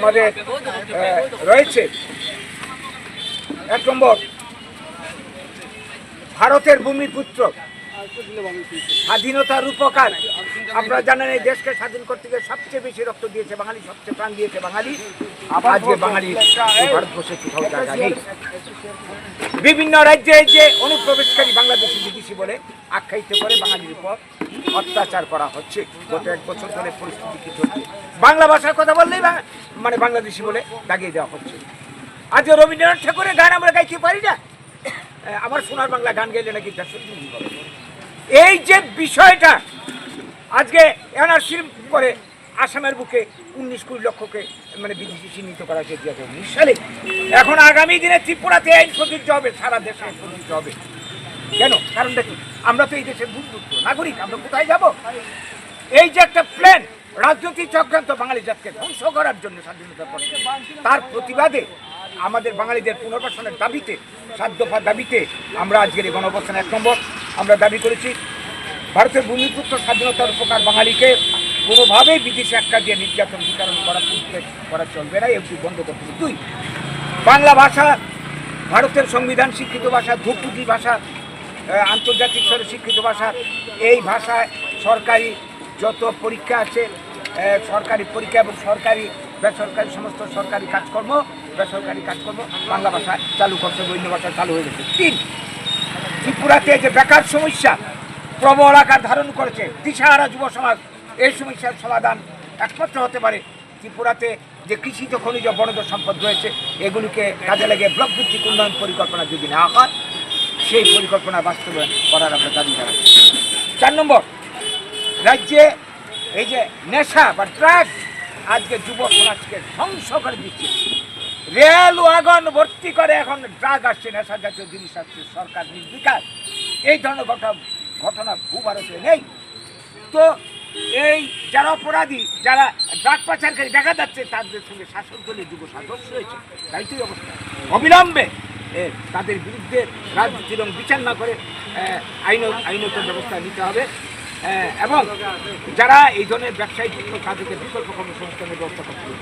আমাদের রয়েছে। এক নম্বর, ভারতের ভূমিপুত্র। স্বাধীনতার উপকার আপনারা জানেন এই দেশকে স্বাধীন করতে গিয়ে সবচেয়ে বেশি রক্ত দিয়েছে বাঙালি, সবচেয়ে প্রাণ দিয়েছে বাঙালি। আজকে বাঙালি ভারতবর্ষে কোথাও জায়গা নেই বিভিন্ন রাজ্যে যে অনুপ্রবেশকারী বাংলাদেশি বিদেশি বলে আখ্যায়িত করে বাঙালির উপর অত্যাচার করা হচ্ছে। গত এক বছর ধরে পরিস্থিতি কি চলছে? বাংলা ভাষার কথা বললেই মানে বাংলাদেশি বলে দাগিয়ে দেওয়া হচ্ছে। আজকে রবীন্দ্রনাথ ঠাকুরের গান আমরা গাইতে পারি না আমার সোনার বাংলা গান গাইলে নাকি এই যে বিষয়টা, আজকে এনআরসির করে আসামের বুকে উনিশ কুড়ি লক্ষকে মানে বিদেশি চিহ্নিত করা হয়েছে দুই হাজার উনিশ সালে। এখন আগামী দিনে ত্রিপুরাতে আইন প্রযোজ্য হবে, সারা দেশে আইন প্রযোজ্য হবে। কেন? কারণটা কি? আমরা তো এই দেশের ভূতপুত্র নাগরিক, আমরা কোথায় যাব? এই যে একটা প্ল্যান রাজনৈতিক চক্রান্ত বাঙালি জাতকে ধ্বংস করার জন্য স্বাধীনতার পর তার প্রতিবাদে আমাদের বাঙালিদের পুনর্বাসনের দাবিতে সাত দফা দাবিতে আমরা আজকের এই গণঅবস্থান এক নম্বর। আমরা দাবি করেছি, ভারতের ভূমিপুত্র স্বাধীনতার উপকার বাঙালিকে কোনোভাবেই বিদেশে একটা দিয়ে নির্যাতন বিতরণ করা করা চলবে না এটি বন্ধ করতে হবে। দুই, বাংলা ভাষা, ভারতের সংবিধান স্বীকৃত ভাষা ধ্রুপদী ভাষা আন্তর্জাতিক স্তরে স্বীকৃত ভাষা, এই ভাষায় সরকারি যত পরীক্ষা আছে সরকারি পরীক্ষা এবং সরকারি, বেসরকারি সমস্ত সরকারি কাজকর্ম, বেসরকারি কাজকর্ম বাংলা ভাষায় চালু করছে অন্য ভাষায় চালু হয়ে গেছে। তিন, ত্রিপুরাতে যে বেকার সমস্যা প্রবল আকার ধারণ করেছে দিশাহারা যুব সমাজ, এই সমস্যার সমাধান একমাত্র হতে পারে ত্রিপুরাতে যে কৃষিজ খনিজ বনজ সম্পদ রয়েছে, এগুলিকে কাজে লাগিয়ে ব্লক ভিত্তিক উন্নয়ন পরিকল্পনা যদি না হয়, সেই পরিকল্পনা বাস্তবায়ন করার আমরা দাবি জানাচ্ছি। চার নম্বর রাজ্যে এই যে নেশা বা ড্রাগস আজকে যুব সমাজকে ধ্বংস করে দিচ্ছে। রেল ওয়াগন ভর্তি করে এখন ড্রাগ আসছে নেশা জাতীয় জিনিস আসছে, সরকার নির্বিকার। এই ধরনের ঘটনা ঘটনা ভূভারতে নেই। তো এই যারা অপরাধী, যারা ড্রাগ পাচারকারী দেখা যাচ্ছে, তাদের সঙ্গে শাসক দলের যুব সদস্য রয়েছে তাই তো অবস্থা। অবিলম্বে তাদের বিরুদ্ধে রাজনীতি এবং বিচার না করে আইন আইনত ব্যবস্থা নিতে হবে। এবং যারা এই ধরনের ব্যবসায়িক কাজকে বিকল্প কর্মসংস্থানের ব্যবস্থা হবে